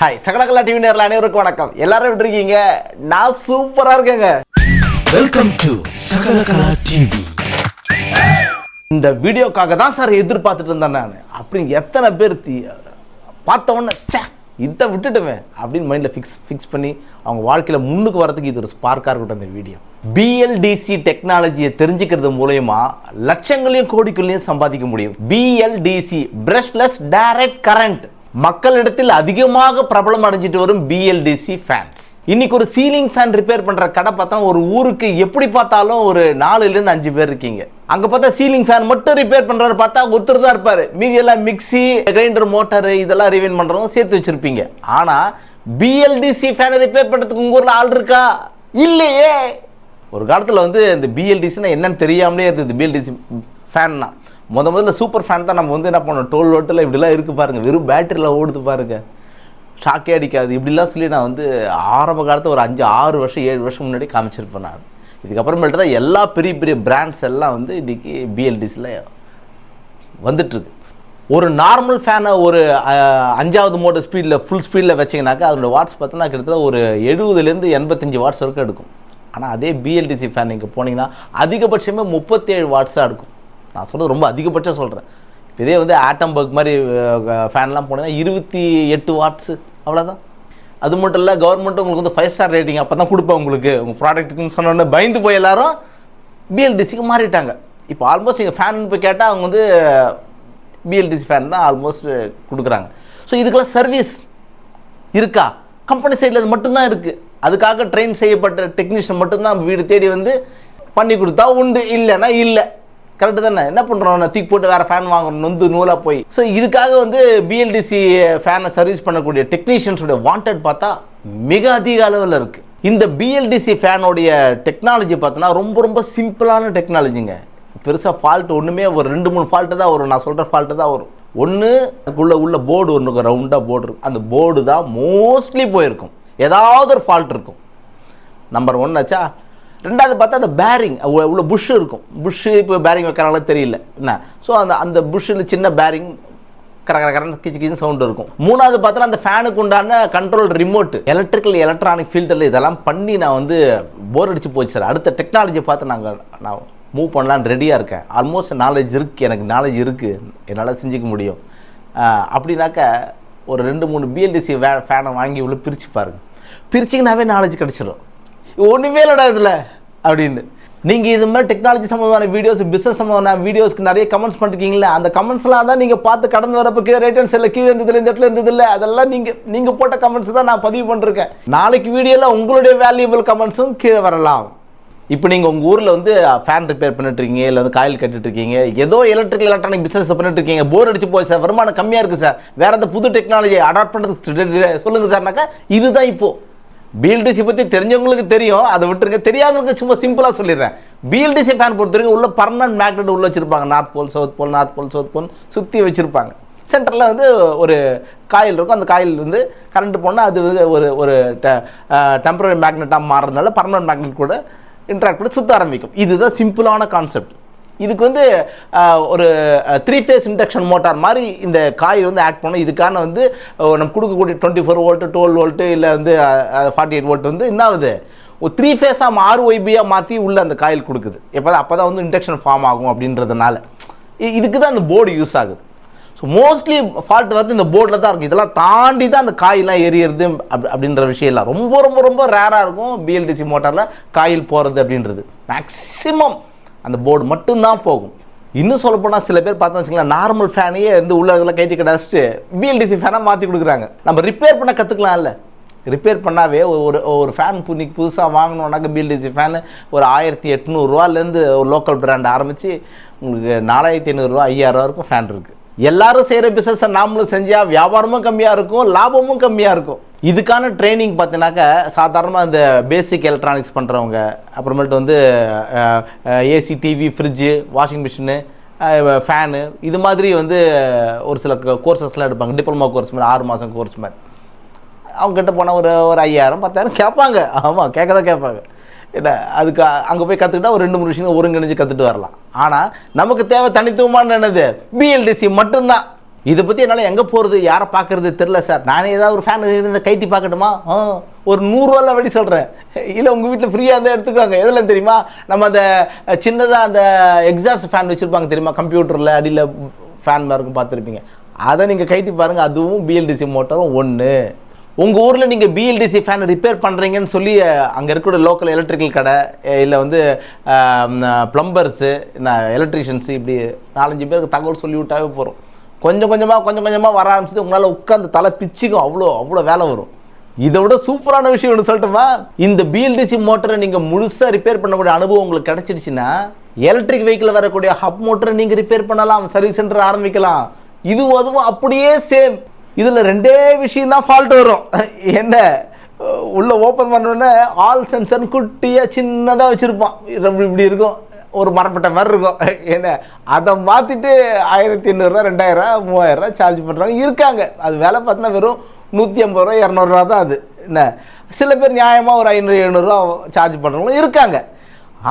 Hi சகலகலா TV நேரில் அனைவருக்கும் வணக்கம். எல்லாரும் எப்படி இருக்கீங்க? நான் சூப்பரா இருக்கேங்க. வெல்கம் டு சகலகலா டிவி இந்த வீடியோக்காக தான் சார் எதிர்பார்த்துட்டு இருந்தேன் நான். அப்படின்னு எத்தனை பேர் பார்த்த உடனே ச்சே இதை விட்டுட்டுவேன் அப்படின்னு மைண்டில் ஃபிக்ஸ் ஃபிக்ஸ் பண்ணி அவங்க வாழ்க்கையில் முன்னுக்கு வரதுக்கு இது ஒரு ஸ்பார்க்காக இருக்கட்டும் இந்த வீடியோ. பிஎல்டிசி டெக்னாலஜியை தெரிஞ்சுக்கிறது மூலயமா லட்சங்களையும் கோடிகளையும் சம்பாதிக்க முடியும். பிஎல்டிசி பிரஷ்லெஸ் டைரக்ட் கரண்ட் மக்களிடத்தில் அதிகமாக பிரபலம் அடைஞ்சிட்டு வரும் பிஎல்டிசி ஃபேன்ஸ் இன்னைக்கு ஒரு சீலிங் ஃபேன் ரிப்பேர் பண்ற கடை பார்த்தா ஒரு ஊருக்கு எப்படி பார்த்தாலும் ஒரு நாலுலேருந்து அஞ்சு பேர் இருக்கீங்க. அங்க பார்த்தா சீலிங் ஃபேன் மட்டும் ரிப்பேர் பண்றாரு பார்த்தா ஒருத்தர் தான் இருப்பாரு. மீதி எல்லாம் மிக்ஸி கிரைண்டர் மோட்டர் இதெல்லாம் ரிவைன் பண்ணுறவங்க சேர்த்து வச்சிருப்பீங்க. ஆனா பிஎல்டிசி ஃபேனை ரிப்பேர் பண்றதுக்கு உங்க ஊர்ல ஆள் இருக்கா? இல்லையே. ஒரு காலத்தில் வந்து இந்த பிஎல்டிசினா என்னன்னு தெரியாமலே இருந்தது பிஎல்டிசி ஃபேன்னா முத முதல்ல சூப்பர் ஃபேன் தான் நம்ம வந்து என்ன பண்ணோம் டோல் ஓட்டில் இப்படிலாம் இருக்கு பாருங்கள் வெறும் பேட்டரியில் ஓடுது பாருங்கள் ஷாக்கே அடிக்காது. இப்படிலாம் சொல்லி நான் வந்து ஆரம்ப காலத்தில் ஒரு அஞ்சு ஆறு வருஷம் ஏழு வருஷம் முன்னாடி காமிச்சிருப்பேன் நான். இதுக்கப்புறமேட்டு தான் எல்லா பெரிய பெரிய பிராண்ட்ஸ் எல்லாம் வந்து இன்றைக்கி பிஎல்டிஸில் வந்துட்டுருக்கு. ஒரு நார்மல் ஃபேனை ஒரு அஞ்சாவது மோட்டர் ஸ்பீடில் ஃபுல் ஸ்பீடில் வச்சிங்கனாக்கா அதோட வாட்ஸ் பார்த்தோன்னா கிட்டத்தட்ட ஒரு எழுபதுலேருந்து எண்பத்தஞ்சு வாட்ஸ் வரைக்கும் எடுக்கும். ஆனால் அதே பிஎல்டிசி ஃபேன் நீங்கள் போனீங்கன்னா அதிகபட்சமே முப்பத்தேழு வாட்ஸாக இருக்கும் நான் சொல்கிறது ரொம்ப அதிகபட்சம் சொல்கிறேன் இதே வந்து ஆட்டம் பர்க் மாதிரி ஃபேன்லாம் போனீங்கன்னா இருபத்தி எட்டு வாட்ஸு அவ்வளோதான் அது மட்டும் இல்லை கவர்மெண்ட் உங்களுக்கு வந்து ஃபைவ் ஸ்டார் ரேட்டிங் அப்போ தான் கொடுப்பேன் உங்களுக்கு. உங்கள் ப்ராடக்ட்டுக்குன்னு சொன்னோன்னே பயந்து போய் எல்லாரும் பிஎல்டிசிக்கு மாறிட்டாங்க. இப்போ ஆல்மோஸ்ட் நீங்கள் ஃபேன் போய் கேட்டால் அவங்க வந்து பிஎல்டிசி ஃபேன் தான் ஆல்மோஸ்ட் கொடுக்குறாங்க. ஸோ இதுக்கெல்லாம் சர்வீஸ் இருக்கா? கம்பெனி சைடில் அது மட்டும்தான் இருக்குது அதுக்காக ட்ரெயின் செய்யப்பட்ட டெக்னீஷியன் மட்டும்தான் வீடு தேடி வந்து பண்ணி கொடுத்தா உண்டு இல்லைன்னா இல்லை. கரெக்டு தானே? என்ன பண்ணுறோம் தூக்கி போட்டு வேறு ஃபேன் வாங்குறோம். நொந்து நூலாக போய். ஸோ இதுக்காக வந்து பிஎல்டிசி ஃபேனை சர்வீஸ் பண்ணக்கூடிய டெக்னீஷியன்ஸுடைய வாண்டட் பார்த்தா மிக அதிக அளவில் இருக்குது இந்த பிஎல்டிசி ஃபேனுடைய டெக்னாலஜி பார்த்தோன்னா ரொம்ப ரொம்ப சிம்பிளான டெக்னாலஜிங்க பெருசாக ஃபால்ட் ஒன்றுமே ஒரு ரெண்டு மூணு ஃபால்ட்டு தான் வரும். நான் சொல்கிற ஃபால்ட்டு தான் வரும். ஒன்று அதுக்குள்ளே உள்ள போர்டு ஒன்று இருக்கும். ரவுண்டாக போர்டு இருக்கும். அந்த போர்டு தான் மோஸ்ட்லி போயிருக்கும். ஏதாவது ஒரு ஃபால்ட் இருக்கும். நம்பர் ஒன் ஆச்சா? ரெண்டாவது பார்த்தா அந்த பேரிங் உள்ள புஷ் இருக்கும். புஷ்ஷு இப்போ பேரிங் வைக்கிறாங்களோ தெரியல. என்ன? ஸோ அந்த அந்த புஷ்ஷில் சின்ன பேரிங் கர கர கரன்னு கிச்சு கிச்சு சவுண்ட் இருக்கும். மூணாவது பார்த்தா அந்த ஃபேனுக்கு உண்டான கண்ட்ரோல் ரிமோட் எலக்ட்ரிக்கல் எலக்ட்ரானிக் ஃபீல்டில் இதெல்லாம் பண்ணி நான் வந்து போர் அடிச்சு போச்சு சார் அடுத்த டெக்னாலஜி பார்த்து நாங்கள் நான் மூவ் பண்ணலான்னு ரெடியாக இருக்கேன். ஆல்மோஸ்ட் நாலேஜ் இருக்குது எனக்கு நாலேஜ் இருக்குது என்னால் செஞ்சுக்க முடியும். அப்படின்னாக்க ஒரு ரெண்டு மூணு பிஎல்டிசி வே ஃபேனை வாங்கி உள்ள பிரித்து பாருங்க. பிரிச்சிங்கனாவே நாலேஜ் கிடச்சிடும் ஒன்றுமே இல்லைடா இதில் அப்படின்னு. நீங்கள் இது மாதிரி டெக்னாலஜி சம்மந்தமான வீடியோஸ் பிஸ்னஸ் சம்மந்தமான வீடியோஸ்க்கு நிறைய கமெண்ட்ஸ் பண்ணிருக்கீங்களா அந்த கமெண்ட்ஸ்லாம் தான் நீங்கள் பார்த்து கடந்து வரப்போ கீழே ரைட் ஹேண்ட் சைடில் கீழே இருந்ததில்லை இந்த இடத்துல இருந்ததில்லை அதெல்லாம் நீங்கள் நீங்கள் போட்ட கமெண்ட்ஸ் தான் நான் பதிவு பண்ணிருக்கேன். நாளைக்கு வீடியோவில் உங்களுடைய வேல்யூபிள் கமெண்ட்ஸும் கீழே வரலாம். இப்போ நீங்கள் உங்கள் ஊரில் வந்து ஃபேன் ரிப்பேர் பண்ணிட்டுருக்கீங்க இல்லை வந்து காயில் கட்டிட்டு இருக்கீங்க ஏதோ எலக்ட்ரிக்கல் எலக்ட்ரானிக் பிஸ்னஸ் பண்ணிட்டு இருக்கீங்க போர் அடிச்சு போய் சார் வருமானம் கம்மியாக இருக்குது சார் வேறு எந்த புது டெக்னாலஜி அடாப்ட் பண்ணுறது சொல்லுங்கள் சார்னாக்கா இதுதான் இப்போது பிஎல்டிசி பற்றி தெரிஞ்சவங்களுக்கு தெரியும் அதை விட்டுருங்க. தெரியாதவங்களுக்கு சும்மா சிம்பிளாக சொல்லிடுறேன். பிஎல்டிசி ஃபேன் பொறுத்த வரைக்கும் உள்ள பர்மனன்ட் மேக்னெட் உள்ள வச்சிருப்பாங்க. North pole south pole north pole south pole சுற்றி வச்சுருப்பாங்க. சென்டரில் வந்து ஒரு காயில் இருக்கும். அந்த காயில் வந்து கரண்ட் போனால் அது வந்து ஒரு ஒரு டெம்பரரி மேக்னெட்டாக மாறுறதுனால பர்மனன்ட் மேக்னெட் கூட இன்ட்ராக்ட் பண்ணி சுற்ற ஆரம்பிக்கும். இதுதான் சிம்பிளான கான்செப்ட் இதுக்கு வந்து ஒரு த்ரீ ஃபேஸ் இண்டக்ஷன் மோட்டார் மாதிரி இந்த காயில் வந்து ஆட் பண்ணோம். இதுக்கான வந்து நம்ம கொடுக்கக்கூடிய twenty four volt twelve volt இல்லை வந்து ஃபார்ட்டி எயிட் வோல்ட் வந்து என்ன ஆகுது? ஒரு த்ரீ ஃபேஸாக ஆறு ஒய்பியாக மாற்றி உள்ள அந்த காயில் கொடுக்குது. எப்போ தான் அப்போ தான் வந்து இண்டக்ஷன் ஃபார்ம் ஆகும் அப்படின்றதுனால. இ- இதுக்கு தான் அந்த போர்டு யூஸ் ஆகுது. ஸோ மோஸ்ட்லி ஃபால்ட் வந்து இந்த போர்டில் தான் இருக்குது இதெல்லாம் தாண்டி தான் அந்த காயெல்லாம் எரியறது அப் அப்படின்ற விஷயம்லாம் ரொம்ப ரொம்ப ரொம்ப ரேராக இருக்கும் பிஎல்டிசி மோட்டாரில் காயில் போகிறது அப்படின்றது. மேக்ஸிமம் அந்த போர்டு மட்டும்தான் போகும். இன்னும் சொல்ல போனால் சில பேர் பார்த்தா வச்சுக்கலாம் நார்மல் ஃபேனையே வந்து உள்ள இதெல்லாம் கைட்டி கிடச்சிட்டு பிஎல்டிசி ஃபேனாக மாற்றி கொடுக்குறாங்க. நம்ம ரிப்பேர் பண்ண கற்றுக்கலாம்ல ரிப்பேர் பண்ணாவே ஒரு ஒரு ஃபேன் புனிக்கு புதுசாக வாங்கினோன்னாக்க பிஎல்டிசி ஃபேனு ஒரு ஆயிரத்தி எட்நூறுரூவாலேருந்து ஒரு லோக்கல் பிராண்ட் ஆரம்பித்து உங்களுக்கு நாலாயிரத்தி ஐநூறுரூவா ஐயாயிரரூவா இருக்கும் ஃபேன் இருக்குது எல்லாரும் செய்கிற பிஸ்னஸை நாமளும் செஞ்சால் வியாபாரமும் கம்மியாக இருக்கும் லாபமும் கம்மியாக இருக்கும். இதுக்கான ட்ரைனிங் பார்த்தீங்கன்னாக்கா சாதாரணமாக இந்த பேசிக் எலக்ட்ரானிக்ஸ் பண்ணுறவங்க அப்புறமேட்டு வந்து AC TV fridge washing machine fan இது மாதிரி வந்து ஒரு சில கோர்சஸ்லாம் எடுப்பாங்க. டிப்ளமோ கோர்ஸ் மாதிரி ஆறு மாதம் கோர்ஸ் மாதிரி. அவங்ககிட்ட போனால் ஒரு ஒரு ஐயாயிரம் பத்தாயிரம் கேட்பாங்க. ஆமாம் கேட்க தான் கேட்பாங்க. என்ன அதுக்கு அங்கே போய் கற்றுக்கிட்டா ஒரு ரெண்டு மூணு விஷயம் ஒருங்கிணைஞ்சு கற்றுட்டு வரலாம். ஆனால் நமக்கு தேவை தனித்துவமான என்னது? பிஎல்டிசி மட்டும்தான். இதை பற்றி என்னால் எங்கே போகிறது யாரை பார்க்கறது? தெரில சார். நானே ஏதாவது ஒரு ஃபேன் இருந்து கைட்டி பார்க்கட்டுமா? ஒரு நூறுரூவால வெடி சொல்கிறேன் இல்லை உங்கள் வீட்டில் ஃப்ரீயாக இருந்தால் எடுத்துக்கோங்க. எதில் தெரியுமா? நம்ம அந்த சின்னதாக அந்த எக்ஸாஸ்ட் ஃபேன் வச்சுருப்பாங்க தெரியுமா? கம்ப்யூட்டரில் அடியில் ஃபேன் இருக்கும் பார்த்துருப்பீங்க. அதை நீங்கள் கைட்டி பாருங்கள் அதுவும் பிஎல்டிசி மோட்டரும் ஒன்று உங்கள் ஊரில் நீங்கள் பிஎல்டிசி ஃபேன் ரிப்பேர் பண்ணுறீங்கன்னு சொல்லி அங்கே இருக்கிற லோக்கல் எலக்ட்ரிக்கல் கடை இல்லை வந்து ப்ளம்பர்ஸு எலக்ட்ரிஷியன்ஸு இப்படி நாலஞ்சு பேருக்கு தகவல் சொல்லி விட்டாவே போகிறோம் கொஞ்சம் கொஞ்சமாக கொஞ்சம் கொஞ்சமாக வர ஆரம்பிச்சது உங்களால் உட்காந்து தலை பிச்சுக்கும். அவ்வளோ அவ்வளோ வேலை வரும். இதை விட சூப்பரான விஷயம் ஒன்று சொல்லட்டுமா? இந்த பிஎல்டிசி மோட்டரை நீங்கள் முழுசாக ரிப்பேர் பண்ணக்கூடிய அனுபவம் உங்களுக்கு கிடைச்சிடுச்சுன்னா எலக்ட்ரிக் வெஹிக்கிள் வரக்கூடிய ஹப் மோட்டரை நீங்கள் ரிப்பேர் பண்ணலாம் சர்வீஸ் சென்டர் ஆரம்பிக்கலாம். இதுவும் அதுவும் அப்படியே சேம் இதில் ரெண்டே விஷயம் தான் ஃபால்ட் வரும். என்ன? உள்ளே ஓப்பன் பண்ணோடனே ஆல் சென்சர்னு குட்டியாக சின்னதாக வச்சுருப்பான். இப்படி இருக்கும். ஒரு மரப்பட்ட மாதிரி இருக்கும். என்ன? அதை மாற்றிட்டு ஆயிரத்தி எண்ணூறுரூவா ரெண்டாயிரரூவா மூவாயிரரூவா சார்ஜ் பண்ணுறாங்க இருக்காங்க. அது வேலை பார்த்தீங்கன்னா வெறும் நூற்றி ஐம்பது ரூபா இரநூறுவா தான் அது. என்ன? சில பேர் நியாயமாக ஒரு ஐநூறு எழுநூறுவா சார்ஜ் பண்ணுறவங்களும் இருக்காங்க.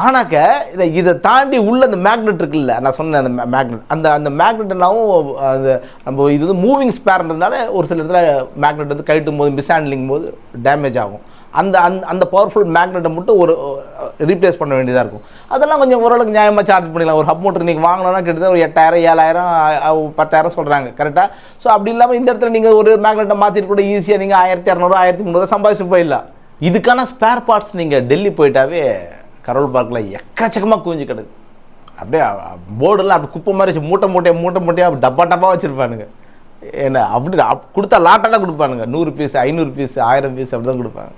ஆனாக்க இதை இதை தாண்டி உள்ள அந்த மேக்னெட் இருக்குல்ல நான் சொன்னேன் அந்த மேக்னெட் அந்த அந்த மேக்னெட்னாவும் அந்த நம்ம இது வந்து மூவிங் ஸ்பேர்ன்றதுனால ஒரு சில இடத்துல மேக்னெட் வந்து கழட்டும் போது மிஸ்ஹேண்ட்லிங் போது டேமேஜ் ஆகும். அந்த அந்த அந்த பவர்ஃபுல் மேக்னெட்டை மட்டும் ஒரு ரீப்ளேஸ் பண்ண வேண்டியதாக இருக்கும். அதெல்லாம் கொஞ்சம் ஓரளவுக்கு நியாயமாக சார்ஜ் பண்ணிக்கலாம் ஒரு ஹப் மோட்டர் நீங்கள் வாங்கினோன்னா கிட்டத்தட்ட ஒரு எட்டாயிரம் ஏழாயிரம் பத்தாயிரம் சொல்கிறாங்க கரெக்டாக ஸோ அப்படி இல்லாமல் இந்த இடத்துல நீங்கள் ஒரு மேக்னெட்டை மாற்றிட்டு கூட ஈஸியாக நீங்கள் ஆயிரத்தி இரநூறு ஆயிரத்தி முந்நூறு சம்பாதிச்சு போயிடலாம். இதுக்கான ஸ்பேர் பார்ட்ஸ் நீங்கள் டெல்லி போயிட்டாவே கரோல் பார்க்கில் எக்கச்சக்கமாக குவிஞ்சு கிடக்கு. அப்படியே போர்டெல்லாம் அப்படி குப்பை மாதிரி வச்சு மூட்டை மூட்டையாக மூட்டை மூட்டையாக அப்படி டப்பா டப்பா வச்சுருப்பானுங்க. என்ன அப்படி கொடுத்தா லாட்டாக தான் கொடுப்பானுங்க. நூறு பீஸ் ஐநூறு பீஸ் ஆயிரம் பீஸ் அப்படி தான் கொடுப்பாங்க.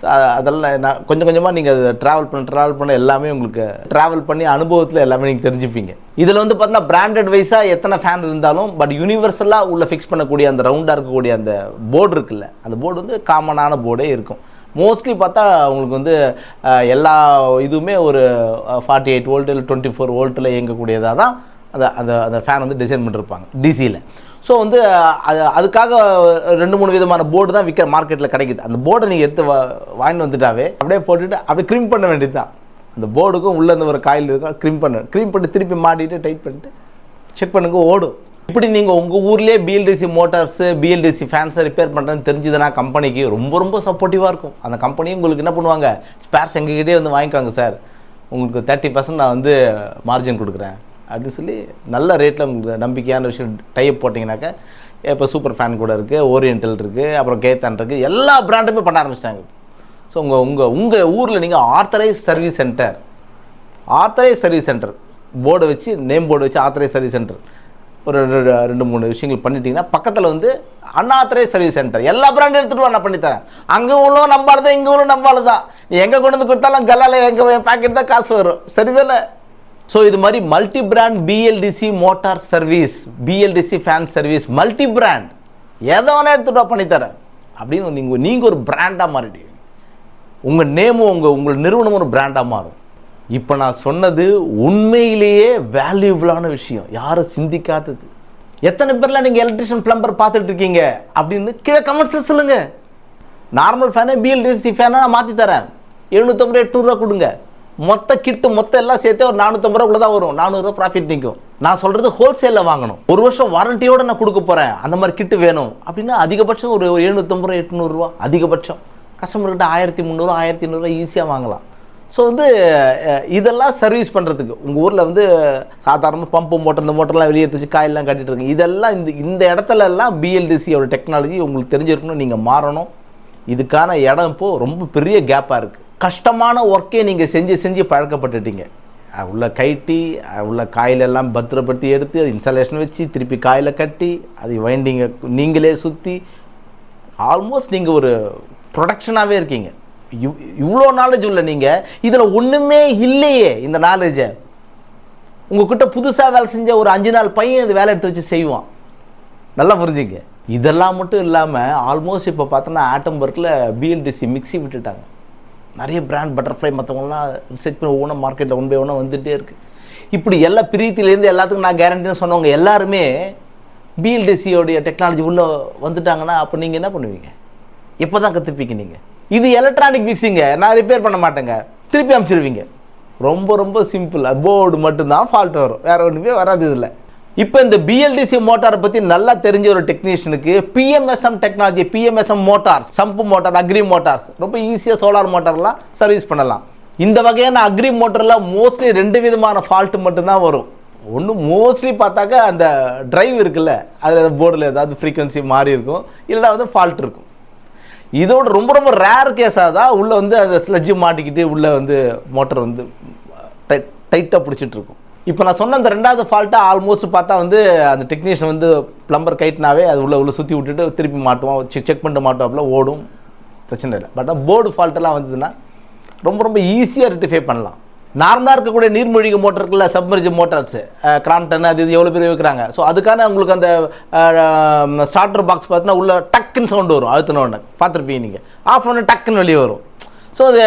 ஸோ அதெல்லாம் நான் கொஞ்சம் கொஞ்சமாக நீங்கள் ட்ராவல் பண்ண ட்ராவல் பண்ண எல்லாமே உங்களுக்கு ட்ராவல் பண்ணி அனுபவத்தில் எல்லாமே நீங்கள் தெரிஞ்சுப்பீங்க. இதில் வந்து பார்த்தீங்கன்னா பிராண்டட் வைஸாக எத்தனை ஃபேன் இருந்தாலும் பட் யூனிவர்சலாக உள்ள ஃபிக்ஸ் பண்ணக்கூடிய அந்த ரவுண்டாக இருக்கக்கூடிய அந்த போர்டு இருக்குல்ல அந்த போர்டு வந்து காமனான போர்டே இருக்கும். மோஸ்ட்லி பார்த்தா உங்களுக்கு வந்து எல்லா இதுவுமே ஒரு ஃபார்ட்டி எயிட் வோல்ட்டு இல்லை டுவெண்ட்டி ஃபோர் வோல்ட்டில் இயங்கக்கூடியதாக தான் அந்த அந்த அந்த ஃபேன் வந்து டிசைன் பண்ணிருப்பாங்க டிசியில் ஸோ வந்து அது அதுக்காக ரெண்டு மூணு விதமான போர்டு தான் விற்கிற மார்க்கெட்டில் கிடைக்குது. அந்த போர்டை நீங்கள் எடுத்து வா வாங்கிட்டு வந்துட்டாவே அப்படியே போட்டுட்டு அப்படியே க்ரீம் பண்ண வேண்டியது தான் அந்த போர்டுக்கும் உள்ளே இருந்து ஒரு காயில் இருக்கும் க்ரீம் பண்ண க்ரீம் பண்ணி திருப்பி மாட்டிட்டு டைட் பண்ணிட்டு செக் பண்ணுங்க ஓடும். இப்படி நீங்கள் உங்கள் ஊர்லேயே பிஎல்டிசி மோட்டார்ஸு பிஎல்டிசி ஃபேன்ஸை ரிப்பேர் பண்ணுறேன்னு தெரிஞ்சுதுன்னா கம்பெனிக்கு ரொம்ப ரொம்ப சப்போர்ட்டிவாக இருக்கும். அந்த கம்பெனியும் உங்களுக்கு என்ன பண்ணுவாங்க? ஸ்பேர்ஸ் எங்ககிட்டே வந்து வாங்கிக்கோங்க சார் உங்களுக்கு தேர்ட்டி பர்சன்ட் நான் வந்து மார்ஜின் கொடுக்குறேன். அப்படின்னு சொல்லி நல்ல ரேட்டில் உங்களுக்கு நம்பிக்கையான விஷயம் டைப் போட்டிங்கனாக்கா இப்போ சூப்பர் ஃபேன் கூட இருக்குது ஓரியன்டல் இருக்குது அப்புறம் கேத்தான் இருக்குது எல்லா ப்ராண்டுமே பண்ண ஆரம்பிச்சிட்டாங்க. ஸோ உங்கள் உங்கள் உங்கள் ஊரில் நீங்கள் authorised service centre authorised service centre போர்டை வச்சு நேம் போர்டு வச்சு ஆத்தரைஸ் சர்வீஸ் சென்டர் ஒரு ரெண்டு ரெண்டு மூணு விஷயங்கள் பண்ணிட்டீங்கன்னா பக்கத்தில் வந்து அன்ஆத்தரைஸ் சர்வீஸ் சென்டர் எல்லா பிராண்டும் எடுத்துகிட்டு வா நான் பண்ணித்தரேன். அங்கே உள்ள நம்பாளுதான் இங்கே உள்ள நம்பாளுதான் நீ எங்கே கொண்டு வந்து கொடுத்தாலும் கல்லால் எங்கள் பாக்கெட் தான் காசு வரும். சரிதானே? ஸோ இது மாதிரி multi brand BLDC motor service BLDC fan service multi brand எதை வேணால் எடுத்துகிட்டு பண்ணித்தரேன். அப்படின்னு நீங்கள் நீங்கள் ஒரு பிராண்டாக மாறிடுவீங்க. உங்கள் நேமும் உங்கள் உங்கள் நிறுவனம் ஒரு பிராண்டாக மாறும். இப்போ நான் சொன்னது உண்மையிலேயே வேல்யூபிளான விஷயம். யாரும் சிந்திக்காதது. எத்தனை பேரில் நீங்கள் எலக்ட்ரிஷியன் பிளம்பர் பார்த்துட்டு இருக்கீங்க? அப்படின்னு கீழே கமெண்ட்ஸில் சொல்லுங்கள் நார்மல் ஃபேனு பிஎல்டிசி ஃபேனை நான் மாற்றி தரேன் எழுநூற்றம்பது எட்நூறுரூவா கொடுங்க. மொத்த கிட்டு மொத்தம் எல்லாம் சேர்த்தே ஒரு நானூற்றம்பது ரூபாக்குள்ள தான் வரும். நானூறுரூவா ப்ராஃபிட் நிற்கும் நான் சொல்கிறது ஹோல்சேலில் வாங்கணும். ஒரு வருஷம் வாரண்டியோட நான் கொடுக்க போகிறேன் அந்த மாதிரி கிட்டு வேணும். அப்படின்னா அதிகபட்சம் ஒரு எழுநூற்றம்பது ரூபா எட்நூறுரூவா அதிகபட்சம். கஸ்டமர்கிட்ட ஆயிரத்தி முந்நூறு ஆயிரத்தி ஐநூறுரூவா ஈஸியாக வாங்கலாம். ஸோ வந்து இதெல்லாம் சர்வீஸ் பண்ணுறதுக்கு உங்கள் ஊரில் வந்து சாதாரண பம்பு மோட்டர் இந்த மோட்டர்லாம் வெளியே எடுத்து காயெல்லாம் கட்டிட்டு இருக்கு இதெல்லாம் இந்த இந்த இடத்துல எல்லாம் பிஎல்டிசியோட டெக்னாலஜி உங்களுக்கு தெரிஞ்சிருக்கணும். நீங்கள் மாறணும். இதுக்கான இடம் இப்போது ரொம்ப பெரிய கேப்பாக இருக்குது கஷ்டமான ஒர்க்கே நீங்கள் செஞ்சு செஞ்சு பழக்கப்பட்டுட்டீங்க. உள்ள கைட்டி உள்ள காயிலெல்லாம் பத்திரப்படுத்தி எடுத்து அது இன்ஸ்டாலேஷன் வச்சு திருப்பி காயில் கட்டி அது வைண்டிங்கை நீங்களே சுற்றி ஆல்மோஸ்ட் நீங்கள் ஒரு ப்ரொடக்ஷனாகவே இருக்கீங்க. இவ் இவ்வளோ நாலேஜ் உள்ள நீங்கள் இதில் ஒன்றுமே இல்லையே இந்த நாலேஜை உங்ககிட்ட புதுசாக வேலை செஞ்ச ஒரு அஞ்சு நாள் பையன் இது வேலை எடுத்து வச்சு செய்வான். நல்லா புரிஞ்சுங்க. இதெல்லாம் மட்டும் இல்லாமல் ஆல்மோஸ்ட் இப்போ பார்த்தோன்னா ஆட்டம் ஒர்க்கில் பிஎல்டிசி மிக்ஸி விட்டுட்டாங்க. நிறைய பிராண்ட் பட்டர்ஃப்ளை மற்றவங்களாம் ரிசர்ச் பண்ணி ஒவ்வொன்றா மார்க்கெட்டில் ஒன் பை ஒன்றா வந்துகிட்டே இருக்குது இப்படி எல்லா பிரியத்திலேருந்து எல்லாத்துக்கும் நான் கேரண்டின்னு சொன்னவங்க எல்லாருமே பிஎல்டிசியோடைய டெக்னாலஜி உள்ளே வந்துட்டாங்கன்னா அப்போ நீங்கள் என்ன பண்ணுவீங்க? எப்போ தான் கற்றுப்பீங்க நீங்கள் இது எலக்ட்ரானிக் மிக்சிங்க நான் ரிப்பேர் பண்ண மாட்டேங்க. திருப்பி அமைச்சிருவீங்க. ரொம்ப ரொம்ப சிம்பிள் போர்டு மட்டும்தான் ஃபால்ட் வரும். வேறு ஒன்றுமே வராது இதில். இப்போ இந்த பிஎல்டிசி மோட்டாரை பற்றி நல்லா தெரிஞ்ச ஒரு டெக்னீஷியனுக்கு PMSM technology PMSM motors sump motor agri motors ரொம்ப ஈஸியாக சோலார் மோட்டார்லாம் சர்வீஸ் பண்ணலாம். இந்த வகையான அக்ரி மோட்டரில் மோஸ்ட்லி ரெண்டு விதமான ஃபால்ட் மட்டும்தான் வரும். ஒன்று மோஸ்ட்லி பார்த்தாக்கா அந்த டிரைவ் இருக்குல்ல அதில் போர்டில் ஏதாவது ஃப்ரீக்வன்சி மாறி இருக்கும். இல்லைனா வந்து ஃபால்ட் இருக்கும். இதோட ரொம்ப ரொம்ப ரேர் கேஸாக தான் உள்ளே வந்து அந்த ஸ்லட்ஜு மாட்டிக்கிட்டு உள்ளே வந்து மோட்டர் வந்து டைட்டாக பிடிச்சிட்டு இருக்கும். இப்போ நான் சொன்ன அந்த ரெண்டாவது ஃபால்ட்டை ஆல்மோஸ்ட் பார்த்தா வந்து அந்த டெக்னீஷியன் வந்து ப்ளம்பர் கைட்னாவே அது உள்ள உள்ள சுற்றி விட்டுட்டு திருப்பி மாட்டுவான். செக் பண்ணிட்டு மாட்டுவாப்புல ஓடும். பிரச்சனை இல்லை. பட் போர்டு ஃபால்ட்டெல்லாம் வந்ததுன்னா ரொம்ப ரொம்ப ஈஸியாக ரெட்டிஃபை பண்ணலாம். நார்மலாக இருக்கக்கூடிய நீர்மூழ்கி மோட்டர் இருக்குல்ல சப்மர்ஜ் மோட்டார்ஸ் கிராம்டன் அது இது எவ்வளோ பேர் வைக்கிறாங்க. ஸோ அதுக்கான உங்களுக்கு அந்த ஸ்டார்டர் பாக்ஸ் பார்த்தீங்கன்னா உள்ள டக்குன்னு சவுண்டு வரும் அழுத்தின உடனே. பார்த்துருப்பீங்க நீங்கள் ஆஃப் ஒன்று டக்குன்னு வெளியே வரும். ஸோ அது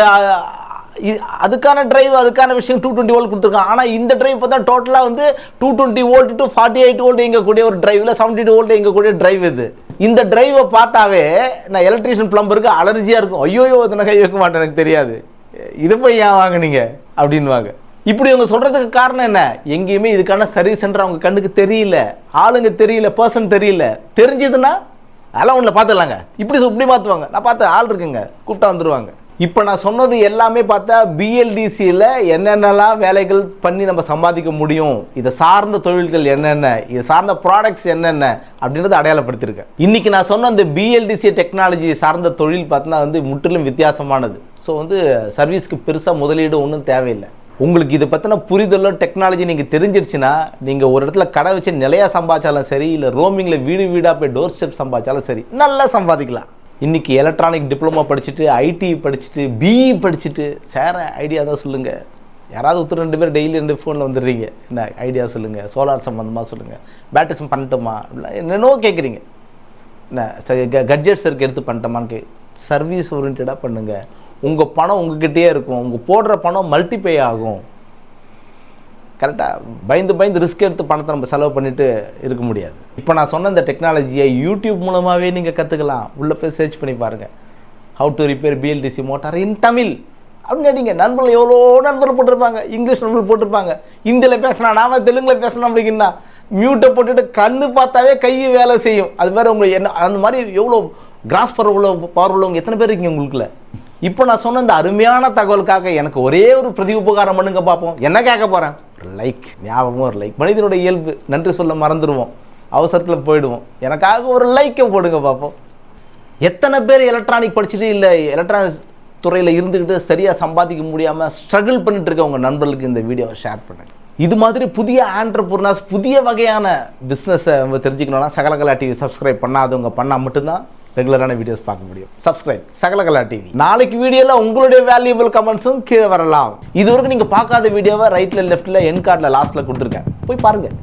அதுக்கான டிரைவ் அதுக்கான விஷயம் டூ டுவெண்ட்டி வோல்ட் கொடுத்துருக்காங்க. ஆனால் இந்த டிரைவ் பார்த்தா டோட்டலாக வந்து two twenty volt to forty eight volt இயங்கக்கூடிய ஒரு டிரைவில் செவன்ட்டி டூ வோல்ட் இயங்கக்கூடிய டிரைவ் இது. இந்த டிரைவை பார்த்தாவே நான் எலக்ட்ரீஷியன் பிளம்பருக்கு அலர்ஜியாக இருக்கும். ஐயோயோ இதை கை வைக்க மாட்டேன் எனக்கு தெரியாது. இது போய் ஏன் வாங்குனீங்க? அப்படின்வாங்க இப்படி இவங்க சொல்கிறதுக்கு காரணம் என்ன? எங்கேயுமே இதுக்கான சர்வீஸ் சென்டர் அவங்க கண்ணுக்கு தெரியல. ஆளுங்க தெரியல பர்சன் தெரியல. தெரிஞ்சதுன்னா அதெல்லாம் ஒன்றில் பார்த்துடலாங்க இப்படி இப்படி மாற்றுவாங்க நான் பார்த்து ஆள் இருக்குங்க கூப்பிட்டா வந்துடுவாங்க இப்போ நான் சொன்னது எல்லாமே பார்த்தா பிஎல்டிசியில் என்னென்னலாம் வேலைகள் பண்ணி நம்ம சம்பாதிக்க முடியும்? இதை சார்ந்த தொழில்கள் என்னென்ன? இது சார்ந்த ப்ராடக்ட்ஸ் என்னென்ன? அப்படின்றத அடையாளப்படுத்தியிருக்கேன். இன்றைக்கி நான் சொன்ன அந்த பிஎல்டிசி டெக்னாலஜி சார்ந்த தொழில் பார்த்தீங்கன்னா வந்து முற்றிலும் வித்தியாசமானது. ஸோ வந்து சர்வீஸ்க்கு பெருசாக முதலீடு ஒன்றும் தேவையில்லை. உங்களுக்கு இதை பற்றின புரிதலோ டெக்னாலஜி நீங்கள் தெரிஞ்சிடுச்சுன்னா நீங்கள் ஒரு இடத்துல கடை வச்சு நிலையாக சம்பாதிச்சாலும் சரி இல்லை ரோமிங்கில் வீடு வீடாக போய் டோர் ஸ்டெப் சம்பாதிச்சாலும் சரி நல்லா சம்பாதிக்கலாம். இன்றைக்கி எலக்ட்ரானிக் டிப்ளமோ படிச்சுட்டு ஐடி படிச்சுட்டு பிஇ படிச்சுட்டு சேர ஐடியா தான் சொல்லுங்கள் யாராவது ஒருத்தர் ரெண்டு பேர் டெய்லி ரெண்டு ஃபோனில் வந்துடுறீங்க. என்ன ஐடியா சொல்லுங்கள் சோலார் சம்மந்தமாக சொல்லுங்கள் பேட்டிசம் பண்ணட்டுமா? என்னென்னோ கேட்குறீங்க என்ன கட்ஜெட்ஸ் இருக்கு எடுத்து பண்ணிட்டோமான்னு கே சர்வீஸ் ஓரியன்டாக பண்ணுங்கள் உங்கள் பணம் உங்ககிட்டயே இருக்கும். உங்கள் போடுற பணம் மல்டிபே ஆகும். கரெக்டாக பயந்து பயந்து ரிஸ்க் எடுத்து பணத்தை நம்ம செலவு பண்ணிட்டு இருக்க முடியாது. இப்போ நான் சொன்ன இந்த டெக்னாலஜியை யூடியூப் மூலமாகவே நீங்கள் கற்றுக்கலாம் உள்ளே போய் சர்ச் பண்ணி பாருங்கள் how to repair BLDC motor in Tamil அப்படின்னு அடிங்க நண்பர்கள் எவ்வளோ நண்பர்கள் போட்டிருப்பாங்க. இங்கிலீஷ் நண்பர்கள் போட்டிருப்பாங்க. ஹிந்தியில் பேசினா நாம தெலுங்கில் பேசினா அப்படிங்கன்னா மியூட்டை போட்டுட்டு கண்ணு பார்த்தாவே கை வேலை செய்யும். அது வேறு உங்களுக்கு என்ன அந்த மாதிரி எவ்வளோ கிராஸ் பவர் உள்ள பவர் உள்ளவங்க எத்தனை பேர் இருக்கீங்க உங்களுக்குள்ள? இப்போ நான் சொன்ன இந்த அருமையான தகவலுக்காக எனக்கு ஒரே ஒரு பிரதி உபகாரம் பண்ணுங்க பார்ப்போம் என்ன கேட்க போகிறேன் ஒரு லைக் ஞாபகமாக ஒரு லைக் மனிதனுடைய இயல்பு நன்றி சொல்ல மறந்துடுவோம். அவசரத்தில் போயிடுவோம். எனக்காக ஒரு லைக்கை போடுங்க பார்ப்போம் எத்தனை பேர் எலக்ட்ரானிக் படிச்சுட்டு இல்லை எலக்ட்ரானிக்ஸ் துறையில் இருந்துக்கிட்டு சரியாக சம்பாதிக்க முடியாமல் ஸ்ட்ரகிள் பண்ணிட்டு இருக்க உங்கள் நண்பர்களுக்கு இந்த வீடியோவை ஷேர் பண்ணுங்கள் இது மாதிரி புதிய ஆண்டர்பூர்னாஸ் புதிய வகையான பிஸ்னஸை நம்ம தெரிஞ்சுக்கணும்னா சகலகலா டிவி சப்ஸ்கிரைப் பண்ணாதவங்க பண்ணால் மட்டும்தான் ரெகுலரான வீடியோஸ் பார்க்க முடியும். சப்ஸ்கிரைப் சகலகலா டிவி நாளைக்கு வீடியோவில் உங்களுடைய வேல்யூபிள் கமெண்ட்ஸும் கீழே வரலாம். இது வரைக்கும் நீங்கள் பார்க்காத வீடியோவை ரைட்டில் லெஃப்ட்டில் என் கார்டில் லாஸ்ட்டில் கொடுத்துருக்கேன். போய் பாருங்கள்